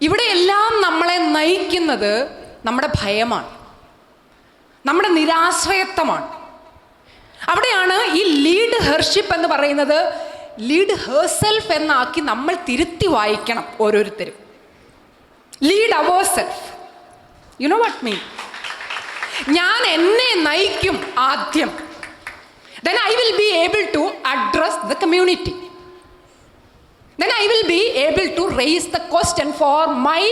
ഇവിടെയെല്ലാം നമ്മളെ നയിക്കുന്നത് നമ്മുടെ ഭയമാണ്. നമ്മുടെ നിരാശ്രയത്വമാണ്. അവിടെയാണ് ഈ ലീഡ് ഹെർഷിപ്പ് എന്ന് പറയുന്നത് ലീഡ് ഹേഴ്സെൽഫ് എന്നാക്കി നമ്മൾ തിരുത്തി വായിക്കണം ഓരോരുത്തരും. Lead our self you know what mean ഞാൻ എന്നെ നയിക്കും ആദ്യം. Then I will be able to address the community then I will be able to raise the question for my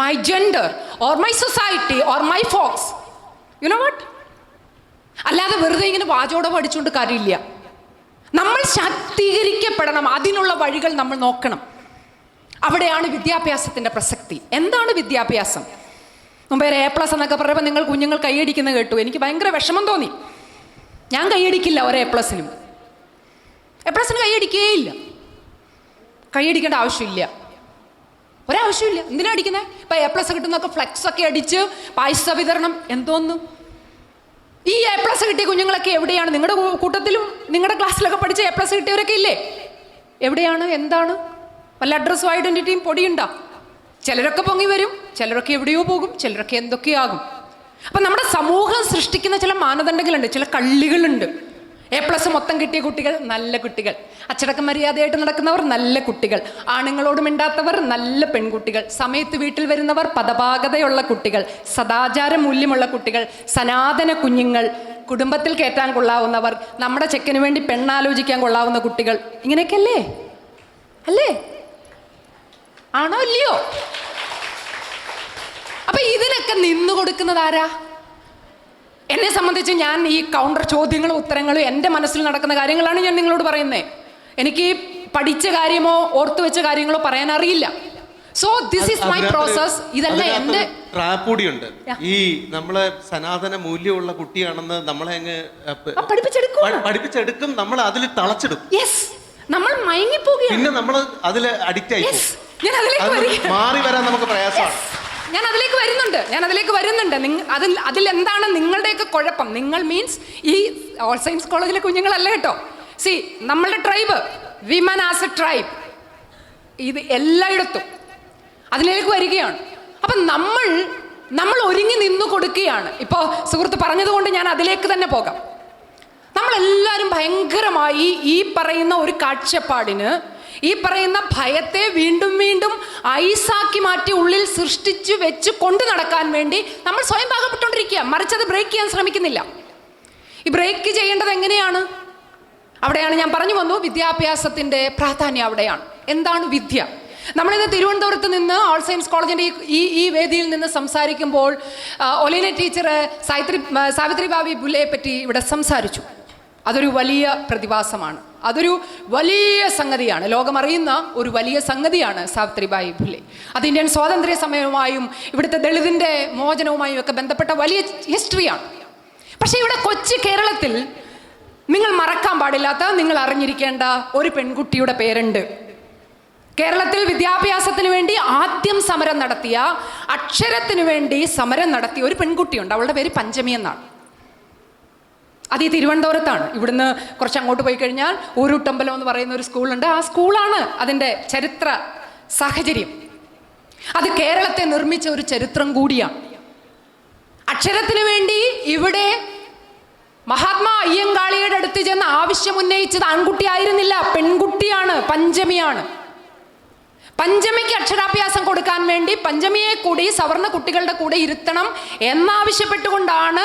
my gender or my society or my folks. You know what? അല്ലാതെ വെറുതെ ഇങ്ങനെ വാചോടെ പഠിച്ചുകൊണ്ട് കാര്യമില്ല. നമ്മൾ ശാക്തീകരിക്കപ്പെടണം. അതിനുള്ള വഴികൾ നമ്മൾ നോക്കണം. അവിടെയാണ് വിദ്യാഭ്യാസത്തിന്റെ പ്രസക്തി. എന്താണ് വിദ്യാഭ്യാസം? മുമ്പേ എ പ്ലസ് എന്നൊക്കെ പറയുമ്പോൾ നിങ്ങൾ കുഞ്ഞുങ്ങൾ കൈയടിക്കുന്നത് കേട്ടു. എനിക്ക് ഭയങ്കര വിഷമം തോന്നി. ഞാൻ കൈയടിക്കില്ല ഒരു എ പ്ലസിനും എ പ്ലസിന് കൈയടിക്കേയില്ല. കൈയടിക്കേണ്ട ആവശ്യമില്ല. ഒരാവശ്യമില്ല. എന്തിനാ അടിക്കുന്നത് ഇപ്പൊ എ പ്ലസ് കിട്ടുന്നൊക്കെ ഫ്ലെക്സ് ഒക്കെ അടിച്ച് പായസ വിതരണം. എന്തോന്നു? ഈ എ പ്ലസ് കിട്ടിയ കുഞ്ഞുങ്ങളൊക്കെ എവിടെയാണ്? നിങ്ങളുടെ കൂട്ടത്തിലും നിങ്ങളുടെ ക്ലാസ്സിലൊക്കെ പഠിച്ച എ പ്ലസ് കിട്ടിയവരൊക്കെ ഇല്ലേ? എവിടെയാണ്? എന്താണ്? വല്ല അഡ്രസ്സും ഐഡന്റിറ്റിയും പൊടിയുണ്ടോ? ചിലരൊക്കെ പൊങ്ങി വരും. ചിലരൊക്കെ എവിടെയോ പോകും. ചിലരൊക്കെ എന്തൊക്കെയാകും. അപ്പൊ നമ്മുടെ സമൂഹം സൃഷ്ടിക്കുന്ന ചില മാനദണ്ഡങ്ങളുണ്ട്. ചില കള്ളികളുണ്ട്. എ പ്ലസ് മൊത്തം കിട്ടിയ കുട്ടികൾ നല്ല കുട്ടികൾ. അച്ചടക്ക മര്യാദയായിട്ട് നടക്കുന്നവർ നല്ല കുട്ടികൾ. ആണുങ്ങളോട് മിണ്ടാത്തവർ നല്ല പെൺകുട്ടികൾ. സമയത്ത് വീട്ടിൽ വരുന്നവർ പദപാകതയുള്ള കുട്ടികൾ. സദാചാര മൂല്യമുള്ള കുട്ടികൾ. സനാതന കുഞ്ഞുങ്ങൾ. കുടുംബത്തിൽ കയറ്റാൻ കൊള്ളാവുന്നവർ. നമ്മുടെ ചെക്കന് വേണ്ടി പെണ്ണാലോചിക്കാൻ കൊള്ളാവുന്ന കുട്ടികൾ. ഇങ്ങനെയൊക്കെയല്ലേ? അല്ലേ? ആണോ ഇല്ലയോ? അപ്പൊ ഇതിനൊക്കെ നിന്നു കൊടുക്കുന്നത് ആരാ? എന്നെ സംബന്ധിച്ച് ഞാൻ ഈ കൗണ്ടർ ചോദ്യങ്ങളും ഉത്തരങ്ങളും എന്റെ മനസ്സിൽ നടക്കുന്ന കാര്യങ്ങളാണ് ഞാൻ നിങ്ങളോട് പറയുന്നത് എനിക്ക് പഠിച്ച കാര്യമോ ഓർത്തു വെച്ച കാര്യങ്ങളോ പറയാൻ അറിയില്ല. So this is my process ഇതല്ല എന്റെ ട്രാപ്പ് കൂടിയുണ്ട് ഈ നമ്മളെ സനാതന മൂല്യമുള്ള കുട്ടിയാണെന്ന് നമ്മളെ അങ്ങ് പഠിപ്പിച്ചെടുക്കും പഠിപ്പിച്ചെടുക്കും നമ്മൾ അതിൽ തളച്ചിടും. യെസ് നമ്മൾ മയങ്ങിപ്പോവുകയാണ്. പിന്നെ നമ്മൾ അതിൽ അഡിക്റ്റ് ആയി മാറി വരാൻ നമുക്ക് പ്രയാസമാണ്. ഞാൻ അതിലേക്ക് വരുന്നുണ്ട്. ഞാൻ അതിലേക്ക് വരുന്നുണ്ട്. നിങ്ങൾ അതിൽ എന്താണ് നിങ്ങളുടെയൊക്കെ കുഴപ്പം? നിങ്ങൾ മീൻസ് ഈ ഓൾ സയൻസ് കോളേജിലെ കുഞ്ഞുങ്ങളല്ല കേട്ടോ. സി നമ്മളുടെ tribe women as a tribe ഇത് എല്ലായിടത്തും. അതിലേക്ക് വരികയാണ്. അപ്പം നമ്മൾ നമ്മൾ ഒരുങ്ങി നിന്നു കൊടുക്കുകയാണ്. ഇപ്പോൾ സുഹൃത്ത് പറഞ്ഞതുകൊണ്ട് ഞാൻ അതിലേക്ക് തന്നെ പോകാം. നമ്മളെല്ലാവരും ഭയങ്കരമായി ഈ പറയുന്ന ഒരു കാഴ്ചപ്പാടിന് ഈ പറയുന്ന ഭയത്തെ വീണ്ടും വീണ്ടും ഐസാക്കി മാറ്റി ഉള്ളിൽ സൃഷ്ടിച്ചു വെച്ച് കൊണ്ടു നടക്കാൻ വേണ്ടി നമ്മൾ സ്വയം പാകപ്പെട്ടുകൊണ്ടിരിക്കുക മറിച്ചത് ബ്രേക്ക് ചെയ്യാൻ ശ്രമിക്കുന്നില്ല. ഈ ബ്രേക്ക് ചെയ്യേണ്ടത് എങ്ങനെയാണ്? അവിടെയാണ് ഞാൻ പറഞ്ഞു വന്നു വിദ്യാഭ്യാസത്തിന്റെ പ്രാധാന്യം അവിടെയാണ്. എന്താണ് വിദ്യ? നമ്മളിന്ന് തിരുവനന്തപുരത്ത് നിന്ന് ഓൾ സയൻസ് കോളേജിന്റെ ഈ- ഈ വേദിയിൽ നിന്ന് സംസാരിക്കുമ്പോൾ ഒലീന ടീച്ചർ സാവിത്രി ബാവി ബുലയെ പറ്റി ഇവിടെ സംസാരിച്ചു. അതൊരു വലിയ പ്രതിഭാസമാണ്. അതൊരു വലിയ സംഗതിയാണ്. ലോകമറിയുന്ന ഒരു വലിയ സംഗതിയാണ് സാവിത്രിബായി ഫുലെ. അത് ഇന്ത്യൻ സ്വാതന്ത്ര്യ സമയവുമായും ഇവിടുത്തെ ദളിതിന്റെ മോചനവുമായും ഒക്കെ ബന്ധപ്പെട്ട വലിയ ഹിസ്റ്ററിയാണ്. പക്ഷേ ഇവിടെ കൊച്ചു കേരളത്തിൽ നിങ്ങൾ മറക്കാൻ പാടില്ലാത്ത നിങ്ങൾ അറിഞ്ഞിരിക്കേണ്ട ഒരു പെൺകുട്ടിയുടെ പേരുണ്ട്. കേരളത്തിൽ വിദ്യാഭ്യാസത്തിന് വേണ്ടി ആദ്യം സമരം നടത്തിയ അക്ഷരത്തിന് വേണ്ടി സമരം നടത്തിയ ഒരു പെൺകുട്ടിയുണ്ട്. അവളുടെ പേര് പഞ്ചമി എന്നാണ്. അത് ഈ തിരുവനന്തപുരത്താണ്. ഇവിടുന്ന് കുറച്ച് അങ്ങോട്ട് പോയി കഴിഞ്ഞാൽ ഒരു ഊരുട്ടമ്പലം എന്ന് പറയുന്ന ഒരു സ്കൂളുണ്ട്. ആ സ്കൂളാണ് അതിന്റെ ചരിത്ര സാഹചര്യം. അത് കേരളത്തെ നിർമ്മിച്ച ഒരു ചരിത്രം കൂടിയാണ്. അക്ഷരത്തിന് വേണ്ടി ഇവിടെ മഹാത്മാ അയ്യങ്കാളിയുടെ അടുത്ത് ചെന്ന് ആവശ്യം ഉന്നയിച്ചത് ആൺകുട്ടിയായിരുന്നില്ല പെൺകുട്ടിയാണ് പഞ്ചമിയാണ്. പഞ്ചമിക്ക് അക്ഷരാഭ്യാസം കൊടുക്കാൻ വേണ്ടി പഞ്ചമിയെ കൂടി സവർണ കുട്ടികളുടെ കൂടെ ഇരുത്തണം എന്നാവശ്യപ്പെട്ടുകൊണ്ടാണ്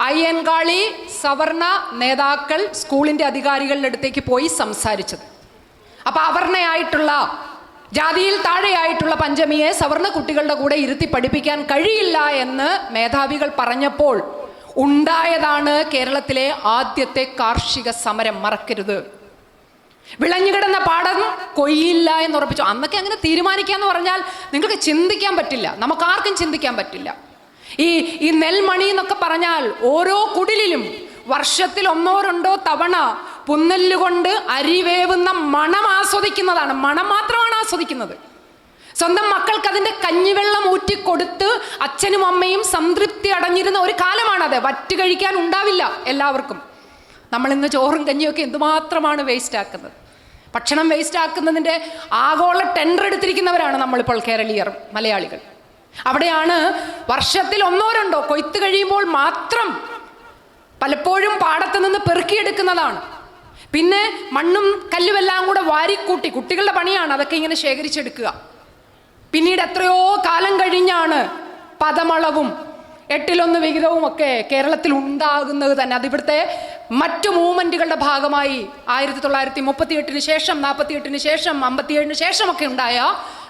അയ്യൻകാളി സവർണ നേതാക്കൾ സ്കൂളിന്റെ അധികാരികളുടെ അടുത്തേക്ക് പോയി സംസാരിച്ചത്. അപ്പോൾ അവർണയായിട്ടുള്ള ജാതിയിൽ താഴെയായിട്ടുള്ള പഞ്ചമിയെ സവർണ കുട്ടികളുടെ കൂടെ ഇരുത്തി പഠിപ്പിക്കാൻ കഴിയില്ല എന്ന് മേധാവികൾ പറഞ്ഞപ്പോൾ ഉണ്ടായതാണ് കേരളത്തിലെ ആദ്യത്തെ കാർഷിക സമരം. മറക്കരുത്. വിളഞ്ഞുകിടന്ന പാടം കൊയ്യില്ല എന്ന് ഉറപ്പിച്ചു. അന്നൊക്കെ അങ്ങനെ തീരുമാനിക്കാന്ന് പറഞ്ഞാൽ നിങ്ങൾക്ക് ചിന്തിക്കാൻ പറ്റില്ല. നമുക്കാർക്കും ചിന്തിക്കാൻ പറ്റില്ല. ഈ ഈ നെൽമണി എന്നൊക്കെ പറഞ്ഞാൽ ഓരോ കുടിലിലും വർഷത്തിൽ ഒന്നോ രണ്ടോ തവണ പുന്നല്ലുകൊണ്ട് അരിവേവുന്ന മണം ആസ്വദിക്കുന്നതാണ്. മണം മാത്രമാണ് ആസ്വദിക്കുന്നത്. സ്വന്തം മക്കൾക്ക് അതിന്റെ കഞ്ഞിവെള്ളം ഊറ്റിക്കൊടുത്ത് അച്ഛനും അമ്മയും സംതൃപ്തി അടഞ്ഞിരുന്ന ഒരു കാലമാണത്. വറ്റ് കഴിക്കാൻ ഉണ്ടാവില്ല എല്ലാവർക്കും. നമ്മൾ ഇന്ന് ചോറും കഞ്ഞിയൊക്കെ എന്തുമാത്രമാണ് വേസ്റ്റ് ആക്കുന്നത്? ഭക്ഷണം വേസ്റ്റ് ആക്കുന്നതിന്റെ ആഗോള ടെൻഡർ എടുത്തിരിക്കുന്നവരാണ് നമ്മളിപ്പോൾ കേരളീയർ മലയാളികൾ. അവിടെയാണ് വർഷത്തിൽ ഒന്നോ രണ്ടോ കൊയ്ത്ത് കഴിയുമ്പോൾ മാത്രം പലപ്പോഴും പാടത്ത് നിന്ന് പെറുക്കിയെടുക്കുന്നതാണ്. പിന്നെ മണ്ണും കല്ലുമെല്ലാം കൂടെ വാരിക്കൂട്ടി കുട്ടികളുടെ പണിയാണ് അതൊക്കെ ഇങ്ങനെ ശേഖരിച്ചെടുക്കുക. പിന്നീട് എത്രയോ കാലം കഴിഞ്ഞാണ് പദമളവും എട്ടിലൊന്ന് വിഹിതവും ഒക്കെ കേരളത്തിൽ ഉണ്ടാകുന്നത് തന്നെ. അതിവിടുത്തെ മറ്റു മൂവ്മെന്റുകളുടെ ഭാഗമായി ആയിരത്തി തൊള്ളായിരത്തി മുപ്പത്തി എട്ടിന് ശേഷം നാൽപ്പത്തി എട്ടിന് ശേഷം അമ്പത്തിയേഴിന് ശേഷമൊക്കെ ഉണ്ടായ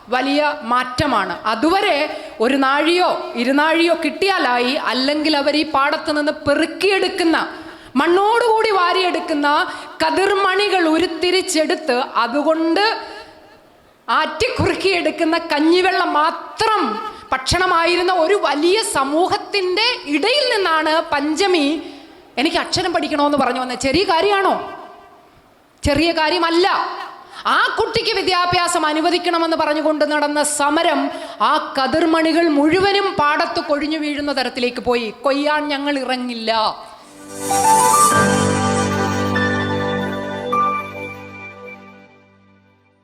വലിയ മാറ്റമാണ്. അതുവരെ ഒരു നാഴിയോ ഇരുനാഴിയോ കിട്ടിയാലായി അല്ലെങ്കിൽ അവർ ഈ പാടത്ത് നിന്ന് പെറുക്കിയെടുക്കുന്ന മണ്ണോടുകൂടി വാരിയെടുക്കുന്ന കതിർമണികൾ ഉരുത്തിരിച്ചെടുത്ത് അതുകൊണ്ട് ആറ്റിക്കുറുക്കിയെടുക്കുന്ന കഞ്ഞിവെള്ളം മാത്രം ഭക്ഷണമായിരുന്ന ഒരു വലിയ സമൂഹത്തിന്റെ ഇടയിൽ നിന്നാണ് പഞ്ചമി എനിക്ക് അക്ഷരം പഠിക്കണമെന്ന് പറഞ്ഞു വന്നത്. ചെറിയ കാര്യമാണോ? ചെറിയ കാര്യമല്ല. ആ കുട്ടിക്ക് വിദ്യാഭ്യാസം അനുവദിക്കണമെന്ന് പറഞ്ഞുകൊണ്ട് നടന്ന സമരം ആ കതിർമണികൾ മുഴുവനും പാടത്ത് കൊഴിഞ്ഞു വീഴുന്ന തരത്തിലേക്ക് പോയി. കൊയ്യാൻ ഞങ്ങൾ ഇറങ്ങില്ല.